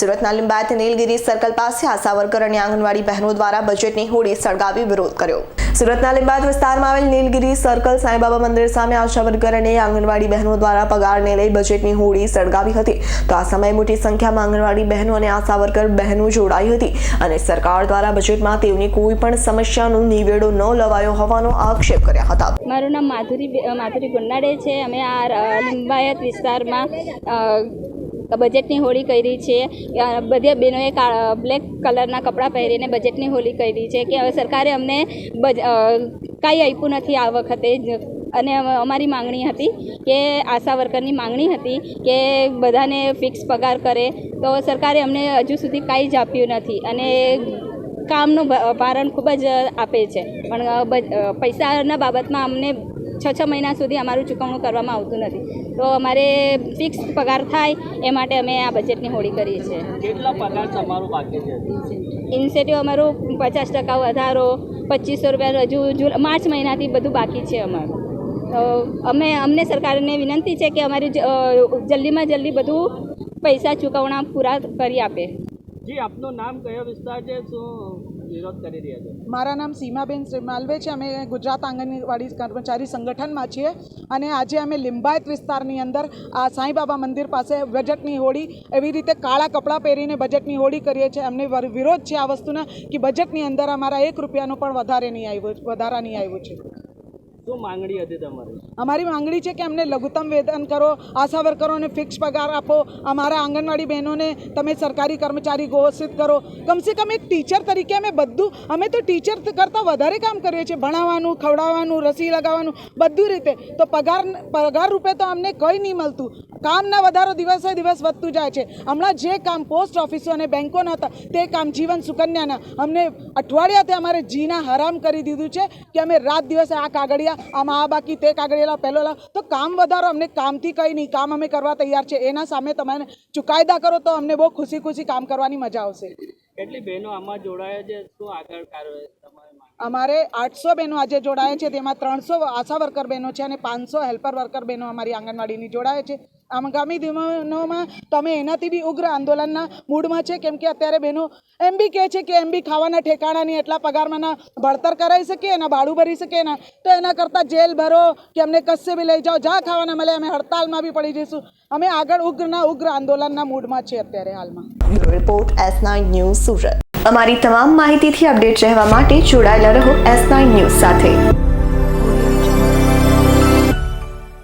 સુરતના લિંબાયત નીલગીરી સર્કલ પાસે આશા વર્કર અને આંગણવાડી બહેનો દ્વારા બજેટની હોડી સળગાવી વિરોધ કર્યો. સુરતના લિંબાયત વિસ્તારમાં આવેલ નીલગિરી સર્કલ સાંઈબાબા મંદિર સામે આશા વર્કર અને આંગણવાડી બહેનો દ્વારા પગારને લઈ બજેટની હોડી સળગાવી હતી. તો આ સમયે મોટી સંખ્યામાં આંગણવાડી બહેનો અને આશા વર્કર બહેનો જોડાઈ હતી અને સરકાર દ્વારા બજેટમાં તેઓની કોઈ પણ સમસ્યાનો નિવેડો ન લવાયો હોવાનો આક્ષેપ કર્યા હતા. મારું નામ માધુરી માધુરી ગુન્નાડે છે. અમે આ લિંબાયત વિસ્તારમાં બજેટની હોળી કરી છે. બધી બહેનોએ બ્લેક કલરના કપડાં પહેરીને બજેટની હોળી કરી છે કે હવે સરકારે અમને બજ કાંઈ આપ્યું નથી આ વખતે અને અમારી માંગણી હતી કે, આશા વર્કરની માંગણી હતી કે બધાને ફિક્સ પગાર કરે. તો સરકારે અમને હજુ સુધી કાંઈ જ આપ્યું નથી અને કામનું ભારણ ખૂબ જ આપે છે. પણ પૈસાના બાબતમાં અમને છ છ મહિના સુધી અમારું ચૂકવણું કરવામાં આવતું નથી. તો અમારે ફિક્સ પગાર થાય એ માટે અમે આ બજેટની હોળી કરીએ છીએ. કેટલા પગાર તમારું બાકી છે? ઇન્સેટિવ અમારું પચાસ ટકા વધારો પચીસો રૂપિયા હજુ જુ માર્ચ મહિનાથી બધું બાકી છે અમારું. તો અમે અમને સરકારને વિનંતી છે કે અમારી જલ્દીમાં જલ્દી બધું પૈસા ચૂકવણા પૂરા કરી આપે. જી, આપનું નામ કયો વિસ્તાર છે? શું વિરોધ કરી રહ્યા છે? મારા નામ સીમાબેન માલવે છે. અમે ગુજરાત આંગણવાડી કર્મચારી સંગઠનમાં છીએ અને આજે અમે લિંબાયત વિસ્તારની અંદર આ સાંઈબાબા મંદિર પાસે બજેટની હોળી એવી રીતે કાળા કપડાં પહેરીને બજેટની હોળી કરીએ છીએ. અમને વિરોધ છે આ વસ્તુના કે બજેટની અંદર અમારા એક રૂપિયાનું પણ વધારે નહીં આવ્યું વધારા નહીં આવ્યું છે. શું માંગણી હતી તમારી? અમારી માંગણી છે કે અમને લઘુત્તમ વેતન કરો આશા વર્કરોને ફિક્સ પગાર આપો. અમારા આંગણવાડી બહેનોને તમે સરકારી કર્મચારી ઘોષિત કરો. કમસે કમ એક ટીચર તરીકે અમે બધું, અમે તો ટીચર કરતાં વધારે કામ કરીએ છીએ. ભણાવવાનું, ખવડાવવાનું, રસી લગાવવાનું, બધું રીતે. તો પગાર પગાર રૂપે તો અમને કંઈ નહીં મળતું. કામના વધારો દિવસે દિવસ વધતું જાય છે. હમણાં જે કામ પોસ્ટ ઓફિસો અને બેંકોના હતા, તે કામ જીવન સુકન્યાના. અમને અઠવાડિયાથી અમારે જીના હરામ કરી દીધું છે કે અમે રાત દિવસે આ કાગળિયા આમાં આ બાકી તે કાગળેલા પહેલો તો કામ વધારો અમને કામથી કંઈ નહીં. કામ અમે કરવા તૈયાર છે. એના સામે તમે ચુકાયદા કરો તો અમને બહુ ખુશી ખુશી કામ કરવાની મજા આવશે. કેટલી બહેનો આમાં જોડાયા છે? શું આગળ કાર્યવાહી અમારે આઠસો બહેનો આજે જોડાયા છે. તેમાં ત્રણસો આશા વર્કર બહેનો છે અને પાંચસો હેલ્પર વર્કર બહેનો અમારી આંગણવાડીની જોડાયા છે. આગામી દિનોમાં તો અમે એનાથી બી ઉગ્ર આંદોલનના મૂડમાં છે? કેમ કે અત્યારે બહેનો એમ બી કહે છે કે એમ બી ખાવાના ઠેકાણાની એટલા પગારમાં ના ભણતર કરાવી શકીએ એના ભાડું ભરી શકીએ ના તો એના કરતાં જેલ ભરો કે અમને કશે બી લઈ જાઓ, જ્યાં ખાવાના મળે અમે હડતાલમાં બી પડી જઈશું. અમે આગળ ઉગ્રના, ઉગ્ર આંદોલનના મૂડમાં છીએ અત્યારે હાલમાં. Report S nine news Surat. અમારી તમામ માહિતીથી અપડેટ રહેવા માટે જોડાયેલા રહો એસ નાઇન ન્યૂઝ સાથે.